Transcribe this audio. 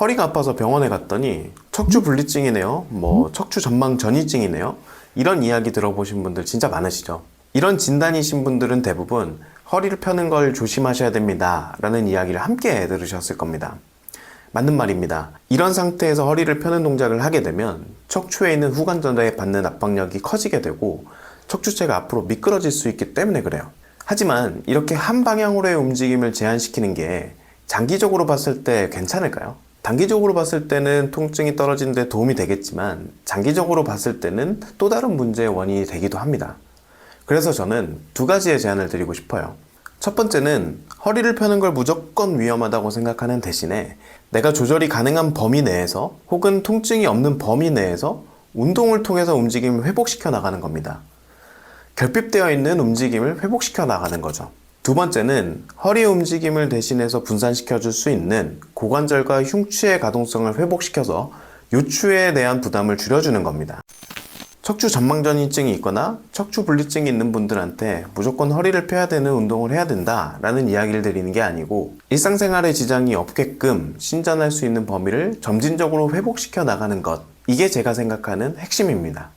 허리가 아파서 병원에 갔더니 척추 분리증이네요. 뭐 척추 전망 전이증이네요. 이런 이야기 들어보신 분들 진짜 많으시죠. 이런 진단이신 분들은 대부분 허리를 펴는 걸 조심하셔야 됩니다. 라는 이야기를 함께 들으셨을 겁니다. 맞는 말입니다. 이런 상태에서 허리를 펴는 동작을 하게 되면 척추에 있는 후관절에 받는 압박력이 커지게 되고 척추체가 앞으로 미끄러질 수 있기 때문에 그래요. 하지만 이렇게 한 방향으로의 움직임을 제한시키는 게 장기적으로 봤을 때 괜찮을까요? 단기적으로 봤을 때는 통증이 떨어지는 데 도움이 되겠지만 장기적으로 봤을 때는 또 다른 문제의 원인이 되기도 합니다. 그래서 저는 두 가지의 제안을 드리고 싶어요. 첫 번째는 허리를 펴는 걸 무조건 위험하다고 생각하는 대신에 내가 조절이 가능한 범위 내에서 혹은 통증이 없는 범위 내에서 운동을 통해서 움직임을 회복시켜 나가는 겁니다. 결핍되어 있는 움직임을 회복시켜 나가는 거죠. 두 번째는 허리 움직임을 대신해서 분산시켜 줄 수 있는 고관절과 흉추의 가동성을 회복시켜서 요추에 대한 부담을 줄여주는 겁니다. 척추 전망전이증이 있거나 척추 분리증이 있는 분들한테 무조건 허리를 펴야 되는 운동을 해야 된다라는 이야기를 드리는 게 아니고 일상생활에 지장이 없게끔 신전할 수 있는 범위를 점진적으로 회복시켜 나가는 것 이게 제가 생각하는 핵심입니다.